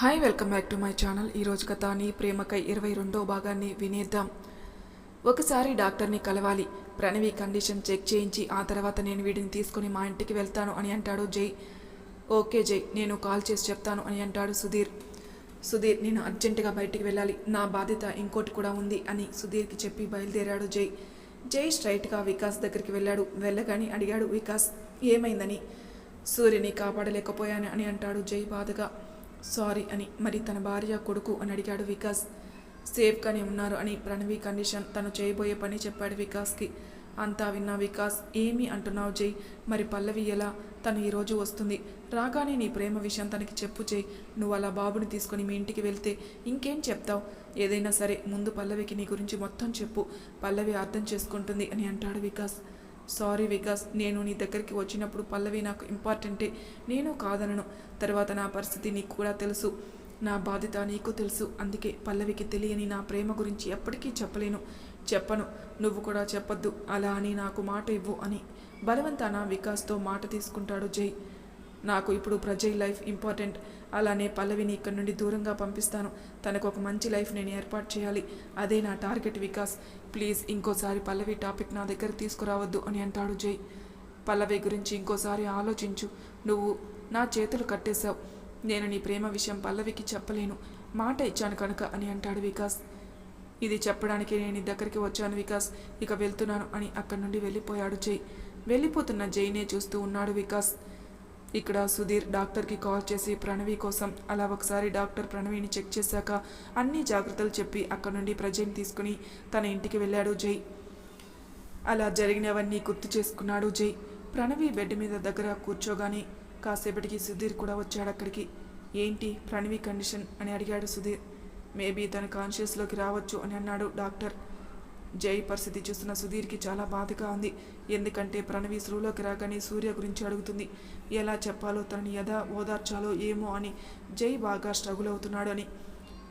Hi welcome back to my channel. ఈరోజు కథాని ప్రేమకై ఇరవై రెండో భాగాన్ని వినేద్దాం. ఒకసారి డాక్టర్ని కలవాలి. ప్రణవి కండిషన్ చెక్ చేయించి ఆ తర్వాత నేను వీడిని తీసుకొని మా ఇంటికి వెళ్తాను అని అంటాడు జై. ఓకే జై నేను కాల్ చేసి చెప్తాను అని అంటాడు సుధీర్. సుధీర్ నేను అర్జెంటుగా బయటికి వెళ్ళాలి. నా బాధ్యత ఇంకోటి కూడా ఉంది అని సుధీర్కి చెప్పి బయలుదేరాడు జై. జై స్ట్రైట్గా వికాస్ దగ్గరికి వెళ్ళాడు. వెళ్ళగాని అడిగాడు వికాస్ ఏమైందని? సూర్యని కాపాడలేకపోయాను అని అంటాడు జై బాధగా. సారీ అని మరి తన భార్య కొడుకు అని అడిగాడు వికాస్. సేఫ్గానే ఉన్నారు అని ప్రణవి కండిషన్ తను చేయబోయే పని చెప్పాడు వికాస్కి. అంతా విన్నా వికాస్ ఏమి అంటున్నావు జై? మరి పల్లవి ఎలా? తను ఈరోజు వస్తుంది. రాగానే నీ ప్రేమ విషయం తనకి చెప్పు జై. నువ్వు అలా బాబుని తీసుకొని మీ ఇంటికి వెళ్తే ఇంకేం చెప్తావు? ఏదైనా సరే ముందు పల్లవికి నీ గురించి మొత్తం చెప్పు. పల్లవి అర్థం చేసుకుంటుంది అని అంటాడు వికాస్. సారీ వికాస్ నేను నీ దగ్గరికి వచ్చినప్పుడు పల్లవి నాకు ఇంపార్టెంటే నేను కాదనను. తర్వాత నా పరిస్థితి నీకు కూడా తెలుసు. నా బాధ్యత నీకు తెలుసు. అందుకే పల్లవికి తెలియని నా ప్రేమ గురించి ఎప్పటికీ చెప్పలేను. చెప్పను. నువ్వు కూడా చెప్పొద్దు. అలా అని నాకు మాట ఇవ్వు అని బలవంతాన వికాస్తో మాట తీసుకుంటాడు జై. నాకు ఇప్పుడు ప్రజయ్ లైఫ్ ఇంపార్టెంట్. అలానే పల్లవిని ఇక్కడి నుండి దూరంగా పంపిస్తాను. తనకు ఒక మంచి లైఫ్ నేను ఏర్పాటు చేయాలి. అదే నా టార్గెట్ వికాస్. ప్లీజ్ ఇంకోసారి పల్లవి టాపిక్ నా దగ్గర తీసుకురావద్దు అని అంటాడు జై. పల్లవి గురించి ఇంకోసారి ఆలోచించు. నువ్వు నా చేతులు కట్టేశావు. నేను నీ ప్రేమ విషయం పల్లవికి చెప్పలేను. మాట ఇచ్చాను కనుక అని అంటాడు వికాస్. ఇది చెప్పడానికి నేను నీ దగ్గరికి వచ్చాను వికాస్. ఇక వెళ్తున్నాను అని అక్కడి నుండి వెళ్ళిపోయాడు జై. వెళ్ళిపోతున్న జైనే చూస్తూ ఉన్నాడు వికాస్. ఇక్కడ సుధీర్ డాక్టర్కి కాల్ చేసి ప్రణవి కోసం అలా ఒకసారి డాక్టర్ ప్రణవిని చెక్ చేశాక అన్ని జాగ్రత్తలు చెప్పి అక్కడ నుండి ప్రజెంట్ తీసుకుని తన ఇంటికి వెళ్ళాడు జై. అలా జరిగినవన్నీ గుర్తు చేసుకున్నాడు జై. ప్రణవి బెడ్ మీద దగ్గర కూర్చోగానే కాసేపటికి సుధీర్ కూడా వచ్చాడు అక్కడికి. ఏంటి ప్రణవి కండిషన్? అని అడిగాడు సుధీర్. మేబీ తన కాన్షియస్లోకి రావచ్చు అని అన్నాడు డాక్టర్. జై పరిస్థితి చూస్తున్న సుధీర్కి చాలా బాధగా ఉంది. ఎందుకంటే ప్రణవి స్రూలోకి రాగానే సూర్య గురించి అడుగుతుంది. ఎలా చెప్పాలో తనని ఎలా ఓదార్చాలో ఏమో అని. జై బాగా స్ట్రగుల్ అవుతున్నాడు అని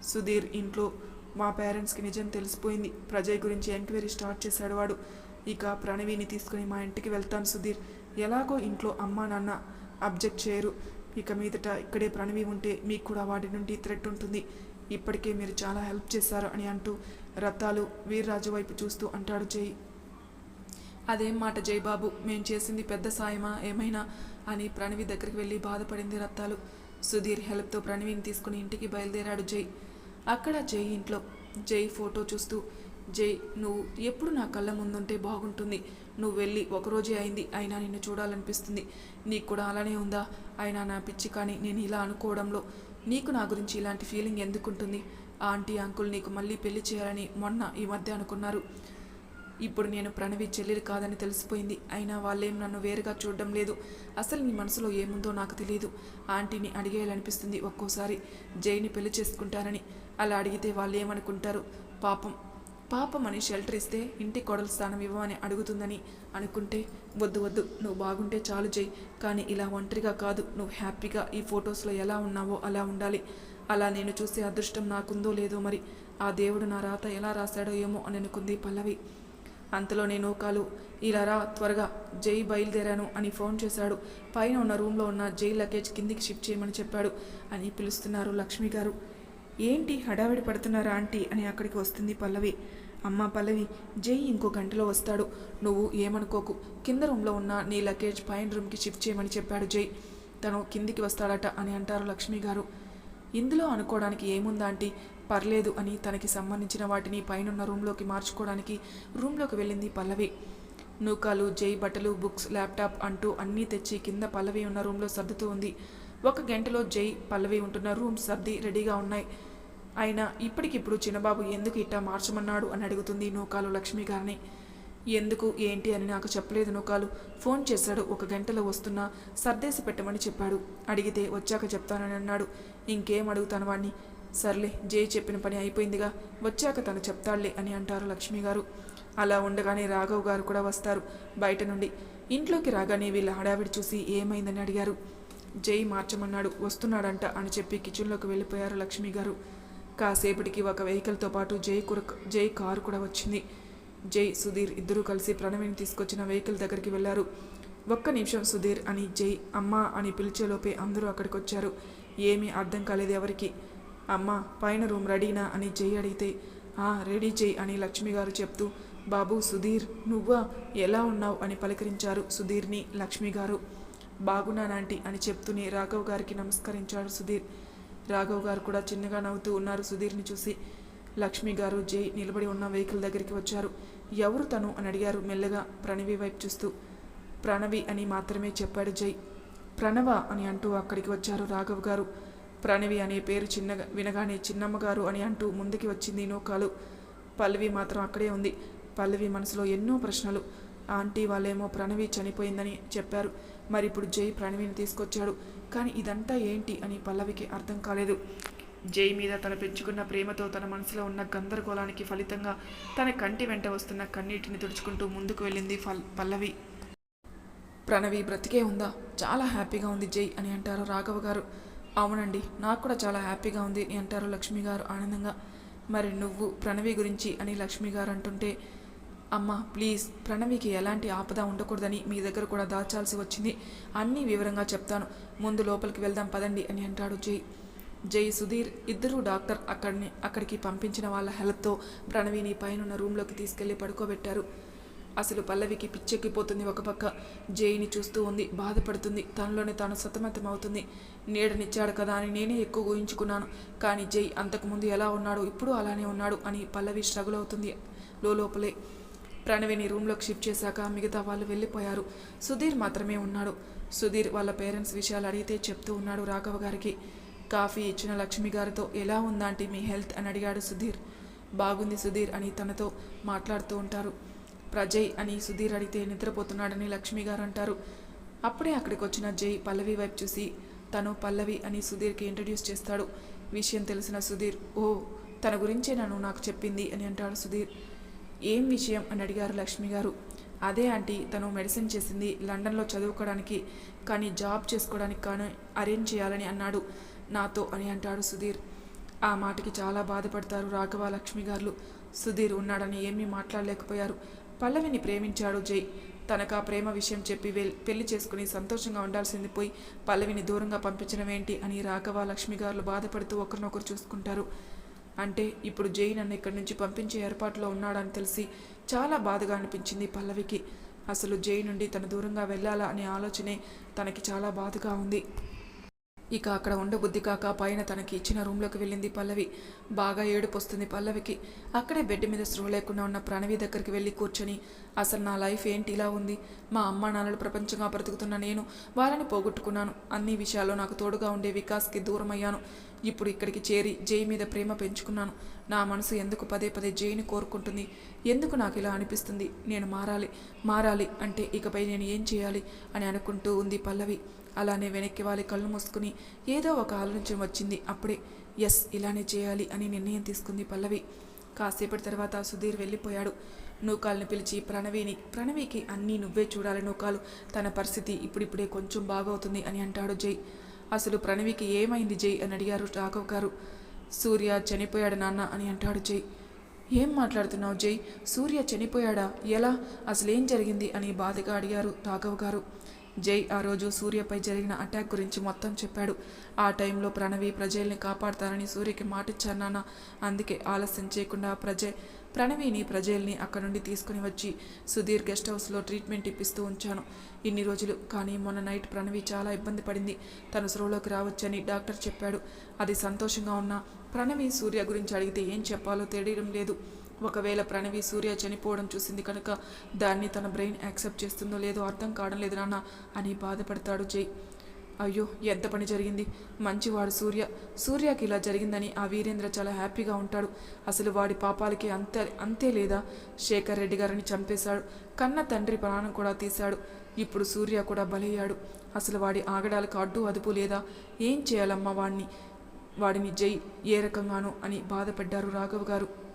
సుధీర్ ఇంట్లో మా పేరెంట్స్కి నిజం తెలిసిపోయింది. ప్రజయ్ గురించి ఎంక్వైరీ స్టార్ట్ చేశాడు వాడు. ఇక ప్రణవిని తీసుకుని మా ఇంటికి వెళ్తాను సుధీర్. ఎలాగో ఇంట్లో అమ్మా నాన్న అబ్జెక్ట్ చేయరు. ఇక మీదట ఇక్కడే ప్రణవి ఉంటే మీకు కూడా వాటి నుండి థ్రెట్ ఉంటుంది. ఇప్పటికే మీరు చాలా హెల్ప్ చేశారు అని అంటూ రత్తాలు వీర్రాజు వైపు చూస్తూ అంటాడు జై. అదేం మాట జై బాబు? మేం చేసింది పెద్ద సాయమా? ఏమైనా? అని ప్రణవి దగ్గరికి వెళ్ళి బాధపడింది రత్తాలు సుధీర్ హెల్ప్తో ప్రణవిని తీసుకుని ఇంటికి బయలుదేరాడు జై. అక్కడ జై ఇంట్లో. జై ఫోటో చూస్తూ జై నువ్వు ఎప్పుడు నా కళ్ళ ముందుంటే బాగుంటుంది. నువ్వు వెళ్ళి ఒకరోజే అయింది అయినా నిన్ను చూడాలనిపిస్తుంది. నీకు కూడా అలానే ఉందా? అయినా నా పిచ్చి కానీ నేను ఇలా అనుకోవడంలో నీకు నా గురించి ఇలాంటి ఫీలింగ్ ఎందుకుంటుంది? ఆంటీ అంకుల్ నీకు మళ్ళీ పెళ్ళి చేయాలని మొన్న ఈ మధ్య అనుకున్నారు. ఇప్పుడు నేను ప్రణవి చెల్లెలు కాదని తెలిసిపోయింది. అయినా వాళ్ళేం నన్ను వేరుగా చూడడం లేదు. అసలు నీ మనసులో ఏముందో నాకు తెలియదు ఆంటీని అడిగేయాలనిపిస్తుంది ఒక్కోసారి. జైని పెళ్ళి చేసుకుంటానని అలా అడిగితే వాళ్ళు ఏమనుకుంటారు పాపం. పాపం అని షెల్టర్ ఇస్తే ఇంటి కొడల స్థానం ఇవ్వమని అడుగుతుందని అనుకుంటే వద్దు వద్దు. నువ్వు బాగుంటే చాలు చేయి కానీ ఇలా ఒంటరిగా కాదు. నువ్వు హ్యాపీగా ఈ ఫొటోస్లో ఎలా ఉన్నావో అలా ఉండాలి. అలా నేను చూసే అదృష్టం నాకుందో లేదో మరి ఆ దేవుడు నా రాత ఎలా రాశాడో ఏమో అని అనుకుంది పల్లవి. అంతలో నేను కాలు ఇలా రా త్వరగా జై బయలుదేరాను అని ఫోన్ చేశాడు. పైన ఉన్న రూమ్లో ఉన్న జై లగేజ్ కిందికి షిఫ్ట్ చేయమని చెప్పాడు అని పిలుస్తున్నారు లక్ష్మి గారు. ఏంటి హడావిడి పడుతున్నారా ఆంటీ అని అక్కడికి వస్తుంది పల్లవి. అమ్మ పల్లవి జై ఇంకో గంటలో వస్తాడు. నువ్వు ఏమనుకోకు. కింద రూమ్లో ఉన్న నీ లగేజ్ పైన రూమ్కి షిఫ్ట్ చేయమని చెప్పాడు జై. తను కిందికి వస్తాడట అని అంటారు లక్ష్మి గారు. ఇందులో అనుకోవడానికి ఏముందాంటి పర్లేదు అని తనకి సంబంధించిన వాటిని పైనున్న రూమ్లోకి మార్చుకోవడానికి రూమ్లోకి వెళ్ళింది పల్లవి. నూకాలు జై బట్టలు బుక్స్ ల్యాప్టాప్ అంటూ అన్నీ తెచ్చి కింద పల్లవి ఉన్న రూమ్లో సర్దుతూ ఉంది. ఒక గంటలో జై పల్లవి ఉంటున్న రూమ్ సర్ది రెడీగా ఉన్నాయి. అయినా ఇప్పటికిప్పుడు చిన్నబాబు ఎందుకు ఇట్టా మార్చమన్నాడు అని అడుగుతుంది నూకాలు లక్ష్మి గారిని. ఎందుకు ఏంటి అని నాకు చెప్పలేదు నూకాలు. ఫోన్ చేశాడు ఒక గంటలో వస్తున్నా సర్దేసి పెట్టమని చెప్పాడు. అడిగితే వచ్చాక చెప్తానని అన్నాడు. ఇంకేం అడుగుతాను వాణ్ణి? సర్లే జై చెప్పిన పని అయిపోయిందిగా. వచ్చాక తను చెప్తాడులే అని అంటారు లక్ష్మి గారు. అలా ఉండగానే రాఘవ్ గారు కూడా వస్తారు బయట నుండి. ఇంట్లోకి రాగానే వీళ్ళ హడావిడి చూసి ఏమైందని అడిగారు. జై మార్చమన్నాడు. వస్తున్నాడంట అని చెప్పి కిచెన్లోకి వెళ్ళిపోయారు లక్ష్మి గారు. కాసేపటికి ఒక వెహికల్తో పాటు జై కుర జై కారు కూడా వచ్చింది. జై సుధీర్ ఇద్దరూ కలిసి ప్రణవిని తీసుకొచ్చిన వెహికల్ దగ్గరికి వెళ్ళారు ఒక్క నిమిషం సుధీర్ అని జై అమ్మా అని పిలిచేలోపే అందరూ అక్కడికి వచ్చారు ఏమీ అర్థం కాలేదు ఎవరికి. అమ్మ పైన రూమ్ రెడీనా అని జై అడిగితే ఆ రెడీ జై అని లక్ష్మి గారు చెప్తూ బాబు సుధీర్ నువ్వా? ఎలా ఉన్నావు? అని పలకరించారు సుధీర్ని లక్ష్మి గారు. బాగున్నానంటీ అని చెప్తూనే రాఘవ్ గారికి నమస్కరించాడు సుధీర్. రాఘవ్ గారు కూడా చిన్నగా నవ్వుతూ ఉన్నారు సుధీర్ని చూసి. లక్ష్మి గారు జై నిలబడి ఉన్న వెహికల్ దగ్గరికి వచ్చారు. ఎవరు తను అని అడిగారు మెల్లగా ప్రణవి వైపు చూస్తూ. ప్రణవి అని మాత్రమే చెప్పాడు జై. ప్రణవ అని అంటూ అక్కడికి వచ్చారు రాఘవ్ గారు. ప్రణవి అనే పేరు చిన్నగా వినగానే చిన్నమ్మ గారు అని అంటూ ముందుకి వచ్చింది నూకాలు. పల్లవి మాత్రం అక్కడే ఉంది. పల్లవి మనసులో ఎన్నో ప్రశ్నలు. ఆంటీ వాళ్ళేమో ప్రణవి చనిపోయిందని చెప్పారు. మరి ఇప్పుడు జై ప్రణవిని తీసుకొచ్చాడు. కానీ ఇదంతా ఏంటి అని పల్లవికి అర్థం కాలేదు. జై మీద తన పెంచుకున్న ప్రేమతో తన మనసులో ఉన్న గందరగోళానికి ఫలితంగా తన కంటి వెంట వస్తున్న కన్నీటిని తుడుచుకుంటూ ముందుకు వెళ్ళింది ఫల్ పల్లవి. ప్రణవి బ్రతికే ఉందా? చాలా హ్యాపీగా ఉంది జై అని అంటారు రాఘవ గారు. అవునండి నాకు కూడా చాలా హ్యాపీగా ఉంది అని అంటారు లక్ష్మి గారు ఆనందంగా. మరి నువ్వు ప్రణవి గురించి అని లక్ష్మి గారు అంటుంటే అమ్మ ప్లీజ్ ప్రణవికి ఎలాంటి ఆపద ఉండకూడదని మీ దగ్గర కూడా దాచాల్సి వచ్చింది. అన్నీ వివరంగా చెప్తాను. ముందు లోపలికి వెళ్దాం పదండి అని అంటాడు జై. జై సుధీర్ ఇద్దరు డాక్టర్ అక్కడిని అక్కడికి పంపించిన వాళ్ళ హెల్ప్తో ప్రణవిని పైనున్న రూమ్లోకి తీసుకెళ్ళి పడుకోబెట్టారు. అసలు పల్లవికి పిచ్చెక్కిపోతుంది ఒక పక్క. జైని చూస్తూ ఉంది. బాధపడుతుంది. తనలోనే తాను సతమతం అవుతుంది నీడనిచ్చాడు కదా అని నేనే ఎక్కువ ఊహించుకున్నాను. కానీ జై అంతకుముందు ఎలా ఉన్నాడు ఇప్పుడు అలానే ఉన్నాడు అని పల్లవి స్ట్రగుల్ అవుతుంది లోపలే ప్రణవిని రూమ్లోకి షిఫ్ట్ చేశాక మిగతా వాళ్ళు వెళ్ళిపోయారు. సుధీర్ మాత్రమే ఉన్నాడు. సుధీర్ వాళ్ళ పేరెంట్స్ విషయాలు అడిగితే చెప్తూ ఉన్నాడు రాఘవ గారికి. కాఫీ ఇచ్చిన లక్ష్మి గారితో ఎలా ఉందాంటి మీ హెల్త్? అని అడిగాడు సుధీర్. బాగుంది సుధీర్ అని తనతో మాట్లాడుతూ ఉంటారు. ప్రజయ్ అని సుధీర్ అడిగితే నిద్రపోతున్నాడని లక్ష్మి గారు అంటారు. అప్పుడే అక్కడికి వచ్చిన జై పల్లవి వైపు చూసి తను పల్లవి అని సుధీర్కి ఇంట్రడ్యూస్ చేస్తాడు. విషయం తెలిసిన సుధీర్ ఓ తన గురించే నన్ను నాకు చెప్పింది? అని అంటాడు సుధీర్. ఏం విషయం? అని అడిగారు లక్ష్మి గారు. అదే ఆంటీ తను మెడిసిన్ చేసింది లండన్లో చదువుకోవడానికి కానీ జాబ్ చేసుకోవడానికి కానీ అరేంజ్ చేయాలని అన్నాడు. నాతో అని అంటాడు సుధీర్. ఆ మాటకి చాలా బాధపడతారు రాఘవ లక్ష్మి గారు సుధీర్ ఉన్నాడని ఏమీ మాట్లాడలేకపోయారు. పల్లవిని ప్రేమించాడు జై. తనకు ఆ ప్రేమ విషయం చెప్పి వెల్ పెళ్ళి చేసుకుని సంతోషంగా ఉండాల్సింది పోయి పల్లవిని దూరంగా పంపించడం ఏంటి అని రాఘవ లక్ష్మి గారు బాధపడుతూ ఒకరినొకరు చూసుకుంటారు. అంటే ఇప్పుడు జై నన్ను ఇక్కడి నుంచి పంపించే ఏర్పాటులో ఉన్నాడని తెలిసి చాలా బాధగా అనిపించింది పల్లవికి. అసలు జై నుండి తన దూరంగా వెళ్ళాలా అనే ఆలోచనే తనకి చాలా బాధగా ఉంది. ఇక అక్కడ ఉండబుద్ధి కాక పైన తనకి ఇచ్చిన రూమ్లోకి వెళ్ళింది పల్లవి. బాగా ఏడుపు వస్తుంది పల్లవికి. అక్కడే బెడ్ మీద స్పృహ లేకుండా ఉన్న ప్రణవి దగ్గరికి వెళ్ళి కూర్చొని అసలు నా లైఫ్ ఏంటి ఇలా ఉంది? మా అమ్మ నాన్నలు ప్రపంచంగా బ్రతుకుతున్న నేను వాళ్ళని పోగొట్టుకున్నాను. అన్ని విషయాల్లో నాకు తోడుగా ఉండే వికాస్కి దూరమయ్యాను. ఇప్పుడు ఇక్కడికి చేరి జై మీద ప్రేమ పెంచుకున్నాను. నా మనసు ఎందుకు పదే పదే జైని కోరుకుంటుంది? ఎందుకు నాకు ఇలా అనిపిస్తుంది? నేను మారాలి మారాలి అంటే ఇకపై నేను ఏం చేయాలి అని అనుకుంటూ ఉంది పల్లవి. అలానే వెనక్కి వాలి కళ్ళు మూసుకుని ఏదో ఒక ఆలోచన వచ్చింది అప్పుడే. ఎస్ ఇలానే చేయాలి అని నిర్ణయం తీసుకుంది పల్లవి. కాసేపటి తర్వాత సుధీర్ వెళ్ళిపోయాడు. నూకాల్ని పిలిచి ప్రణవిని ప్రణవికి అన్నీ నువ్వే చూడాలి నూకాలు. తన పరిస్థితి ఇప్పుడిప్పుడే కొంచెం బాగవుతుంది అని అంటాడు జై. అసలు ప్రణవికి ఏమైంది జై అని అడిగారు రాఘవ్ గారు. సూర్య చనిపోయాడు నాన్న అని అంటాడు జై. ఏం మాట్లాడుతున్నావు జై? సూర్య చనిపోయాడా? ఎలా? అసలేం జరిగింది? అని బాధగా అడిగారు రాఘవ్ గారు. జై ఆ రోజు సూర్యపై జరిగిన అటాక్ గురించి మొత్తం చెప్పాడు. ఆ టైంలో ప్రణవి ప్రజల్ని కాపాడతానని సూర్యకి మాటిచ్చాను నాన్న. అందుకే ఆలస్యం చేయకుండా ప్రజ ప్రణవిని ప్రజల్ని అక్కడ నుండి తీసుకుని వచ్చి సుధీర్ గెస్ట్ హౌస్లో ట్రీట్మెంట్ ఇప్పిస్తూ ఉంచాను. ఇన్ని రోజులు కానీ మొన్న నైట్ ప్రణవి చాలా ఇబ్బంది పడింది. తను స్రోలోకి రావచ్చని డాక్టర్ చెప్పాడు. అది సంతోషంగా ఉన్నా ప్రణవి సూర్య గురించి అడిగితే ఏం చెప్పాలో తెలియడం లేదు. ఒకవేళ ప్రణవి సూర్య చనిపోవడం చూసింది కనుక దాన్ని తన బ్రెయిన్ యాక్సెప్ట్ చేస్తుందో లేదో అర్థం కావడం లేదు నాన్న అని బాధపడతాడు జై. అయ్యో ఎంత పని జరిగింది? మంచివాడు సూర్య. సూర్యకి ఇలా జరిగిందని ఆ వీరేంద్ర చాలా హ్యాపీగా ఉంటాడు. అసలు వాడి పాపాలకి అంతే అంతే లేదా? శేఖర్ రెడ్డి గారిని చంపేశాడు. కన్న తండ్రి ప్రాణం కూడా తీశాడు. ఇప్పుడు సూర్య కూడా బలయ్యాడు. అసలు వాడి ఆగడాలకు అడ్డు అదుపు లేదా? ఏం చేయాలమ్మా వాడిని వాడిని జై ఏ రకంగానో అని బాధపడ్డారు రాఘవ్ గారు.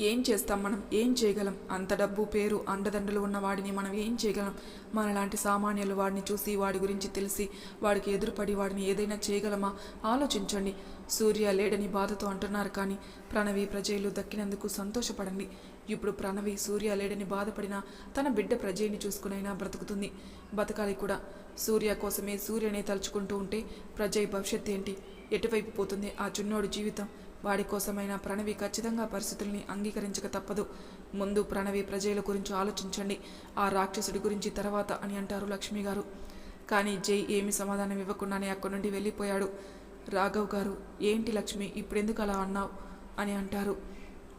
ఏం చేస్తాం మనం? ఏం చేయగలం? అంత డబ్బు పేరు అండదండలు ఉన్న వాడిని మనం ఏం చేయగలం? మనలాంటి సామాన్యులు వాడిని చూసి వాడి గురించి తెలిసి వాడికి ఎదురుపడి వాడిని ఏదైనా చేయగలమా? ఆలోచించండి. సూర్య లేడని బాధతో అంటున్నారు కానీ ప్రణవి ప్రజలు దక్కినందుకు సంతోషపడండి. ఇప్పుడు ప్రణవి సూర్య లేడని బాధపడిన తన బిడ్డ ప్రజయ్ని చూసుకునైనా బ్రతుకుతుంది. బతకాలి కూడా. సూర్య కోసమే సూర్యనే తలుచుకుంటూ ఉంటే ప్రజయ్ భవిష్యత్ ఏంటి? ఎటువైపు పోతుంది ఆ చిన్నోడు జీవితం? వాడి కోసమైనా ప్రణవి ఖచ్చితంగా పరిస్థితుల్ని అంగీకరించక తప్పదు. ముందు ప్రణవి ప్రజల గురించి ఆలోచించండి. ఆ రాక్షసుడి గురించి తర్వాత అని అంటారు లక్ష్మి గారు. కానీ జై ఏమి సమాధానం ఇవ్వకుండానే అక్కడి నుండి వెళ్ళిపోయాడు. రాఘవ్ గారు ఏంటి లక్ష్మి ఇప్పుడెందుకు అలా అన్నావు? అని అంటారు.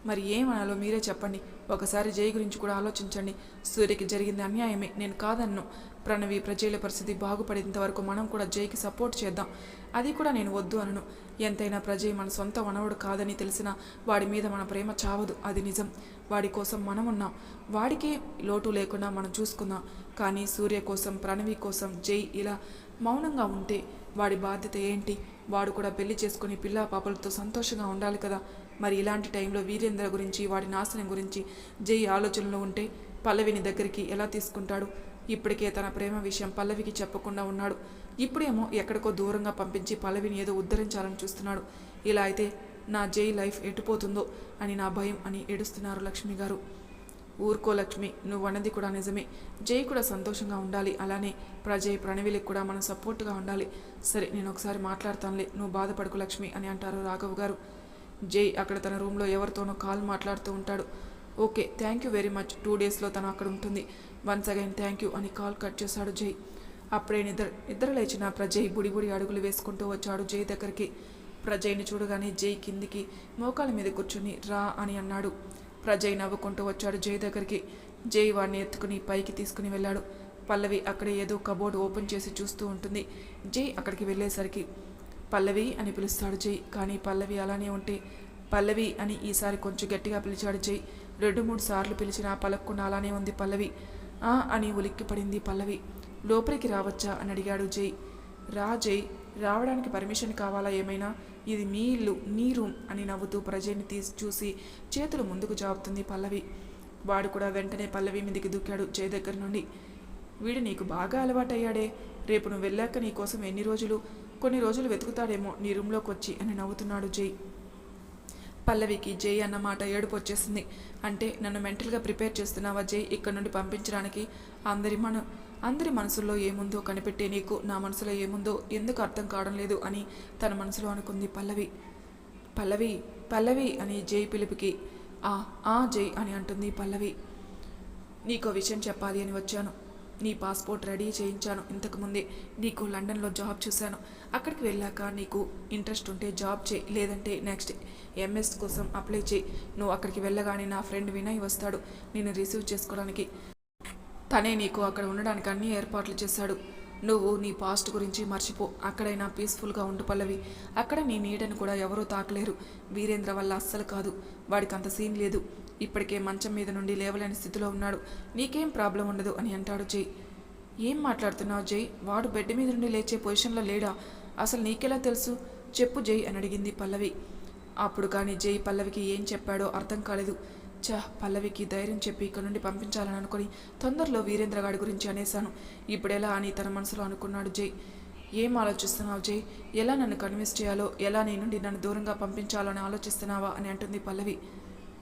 మరి ఏమనాలో మీరే చెప్పండి. ఒకసారి జై గురించి కూడా ఆలోచించండి. సూర్యకి జరిగింది అన్యాయమే. నేను కాదన్ను. ప్రణవి ప్రజల పరిస్థితి బాగుపడేంత వరకు మనం కూడా జైకి సపోర్ట్ చేద్దాం. అది కూడా నేను వద్దు అనను. ఎంతైనా ప్రజయ్ మన సొంత వనవుడు కాదని తెలిసినా వాడి మీద మన ప్రేమ చావదు. అది నిజం. వాడి కోసం మనం ఉన్నాం వాడికే లోటు లేకుండా మనం చూసుకుందాం. కానీ సూర్య కోసం ప్రణవి కోసం జై ఇలా మౌనంగా ఉంటే వాడి బాధ్యత ఏంటి? వాడు కూడా పెళ్ళి చేసుకుని పిల్ల పాపలతో సంతోషంగా ఉండాలి కదా. మరి ఇలాంటి టైంలో వీరేంద్ర గురించి వాడి నాశనం గురించి జై ఆలోచనలో ఉంటే పల్లవిని దగ్గరికి ఎలా తీసుకుంటాడు? ఇప్పటికే తన ప్రేమ విషయం పల్లవికి చెప్పకుండా ఉన్నాడు. ఇప్పుడేమో ఎక్కడికో దూరంగా పంపించి పల్లవిని ఏదో ఉద్ధరించాలని చూస్తున్నాడు. ఇలా అయితే నా జై లైఫ్ ఎటుపోతుందో అని నా భయం అని ఏడుస్తున్నారు లక్ష్మి గారు ఊరుకో లక్ష్మి నువ్వన్నది కూడా నిజమే. జై కూడా సంతోషంగా ఉండాలి. అలానే ప్రజయ్ ప్రణవిలకు కూడా మనం సపోర్ట్గా ఉండాలి. సరే నేను ఒకసారి మాట్లాడతానులే. నువ్వు బాధపడకు లక్ష్మి అని అంటారు రాఘవ్ గారు. జై అక్కడ తన రూమ్లో ఎవరితోనో కాల్ మాట్లాడుతూ ఉంటాడు. Okay thank you very much. Two డేస్లో తను అక్కడ ఉంటుంది. వన్స్ అగైన్ థ్యాంక్ యూ అని కాల్ కట్ చేశాడు జై. అప్పుడే నిద్ర నిద్ర లేచిన ప్రజయ్ బుడిబుడి అడుగులు వేసుకుంటూ వచ్చాడు జై దగ్గరికి. ప్రజయ్ని చూడగానే జై కిందికి మోకాల మీద కూర్చుని రా అని అన్నాడు. ప్రజయ్ నవ్వుకుంటూ వచ్చాడు జై దగ్గరికి. జై వాడిని ఎత్తుకుని పైకి తీసుకుని వెళ్ళాడు. పల్లవి అక్కడే ఏదో కబోర్డ్ ఓపెన్ చేసి చూస్తూ ఉంటుంది. జై అక్కడికి వెళ్ళేసరికి పల్లవి అని పిలుస్తాడు జై. కానీ పల్లవి అలానే ఉంటే పల్లవి అని ఈసారి కొంచెం గట్టిగా పిలిచాడు జై. రెండు మూడు సార్లు పిలిచినా పలక్కుండా అలానే ఉంది పల్లవి. ఆ అని ఉలిక్కి పడింది పల్లవి. లోపలికి రావచ్చా అని అడిగాడు జై. రా జై. రావడానికి పర్మిషన్ కావాలా ఏమైనా? ఇది మీ ఇల్లు నీ రూమ్ అని నవ్వుతూ ప్రజని తీసి చూసి చేతులు ముందుకు జాపుతుంది పల్లవి. వాడు కూడా వెంటనే పల్లవి మీదకి దూకాడు జై దగ్గర నుండి. వీడు నీకు బాగా అలవాటయ్యాడే. రేపు నువ్వు వెళ్ళాక నీ కోసం ఎన్ని రోజులు కొన్ని రోజులు వెతుకుతాడేమో నీ రూమ్లోకి వచ్చి అని నవ్వుతున్నాడు జై. పల్లవికి జై అన్నమాట ఏడుపు వచ్చేసింది. అంటే నన్ను మెంటల్గా ప్రిపేర్ చేస్తున్నావా జై? ఇక్కడ నుండి పంపించడానికి అందరి మన అందరి మనసుల్లో ఏముందో కనిపెట్టే నీకు నా మనసులో ఏముందో ఎందుకు అర్థం కావడం లేదు అని తన మనసులో అనుకుంది పల్లవి. పల్లవి పల్లవి అని జై పిలుపుకి ఆ ఆ జై అని అంటుంది పల్లవి. నీకో విషయం చెప్పాలి అని వచ్చాను. నీ పాస్పోర్ట్ రెడీ చేయించాను. ఇంతకుముందే నీకు లండన్లో జాబ్ చూశాను. అక్కడికి వెళ్ళాక నీకు ఇంట్రెస్ట్ ఉంటే జాబ్ చేయి లేదంటే నెక్స్ట్ ఎంఎస్ కోసం అప్లై చేయి. నువ్వు అక్కడికి వెళ్ళగానే నా ఫ్రెండ్ వినయ్ వస్తాడు. నేను రిసీవ్ చేసుకోవడానికి తనే నీకు అక్కడ ఉండడానికి అన్ని ఏర్పాట్లు చేశాడు. నువ్వు నీ పాస్ట్ గురించి మర్చిపో. అక్కడైనా పీస్ఫుల్గా ఉండు పల్లవి. అక్కడ నీ నీడని కూడా ఎవరూ తాకలేరు. వీరేంద్ర వల్ల అస్సలు కాదు. వాడికి అంత సీన్ లేదు. ఇప్పటికే మంచం మీద నుండి లేవలేని స్థితిలో ఉన్నాడు. నీకేం ప్రాబ్లం ఉండదు అని అంటాడు జై. ఏం మాట్లాడుతున్నావు జై? వాడు బెడ్ మీద నుండి లేచే పొజిషన్లో లేడా? అసలు నీకెలా తెలుసు? చెప్పు జై అని అడిగింది పల్లవి. అప్పుడు కానీ జై పల్లవికి ఏం చెప్పాడో అర్థం కాలేదు. చా పల్లవికి ధైర్యం చెప్పి ఇక్కడ నుండి పంపించాలని అనుకుని తొందరలో వీరేంద్రగాడి గురించి అనేశాను. ఇప్పుడెలా అని తన మనసులో అనుకున్నాడు జై. ఏం ఆలోచిస్తున్నావు జై? ఎలా నన్ను కన్విన్స్ చేయాలో? ఎలా నీ నుండి నన్ను దూరంగా పంపించాలో అని ఆలోచిస్తున్నావా? అని అంటుంది పల్లవి.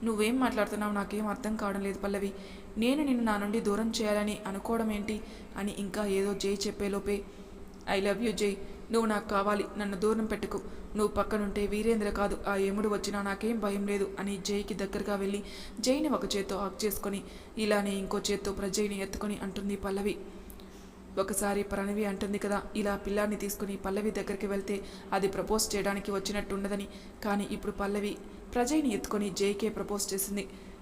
నువ్వేం మాట్లాడుతున్నావు? నాకేం అర్థం కావడం లేదు పల్లవి. నేను నిన్ను నా నుండి దూరం చేయాలని అనుకోవడం ఏంటి? అని ఇంకా ఏదో జై చెప్పేలోపే ఐ లవ్ యూ జై. నువ్వు నాకు కావాలి నన్ను దూరం పెట్టుకు. నువ్వు పక్కనుంటే వీరేంద్ర కాదు ఆ యముడు వచ్చినా నాకేం భయం లేదు అని జైకి దగ్గరగా వెళ్ళి జైని ఒక చేత్తో హక్ చేసుకొని ఇలానే ఇంకో చేత్తో ప్రజయ్ని ఎత్తుకొని అంటుంది పల్లవి. ఒకసారి ప్రణవి అంటుంది కదా ఇలా పిల్లాన్ని తీసుకుని పల్లవి దగ్గరికి వెళ్తే అది ప్రపోజ్ చేయడానికి వచ్చినట్టు ఉండదని కానీ ఇప్పుడు పల్లవి ప్రజయ్ని ఎత్తుకొని జైకే ప్రపోజ్ చేసింది.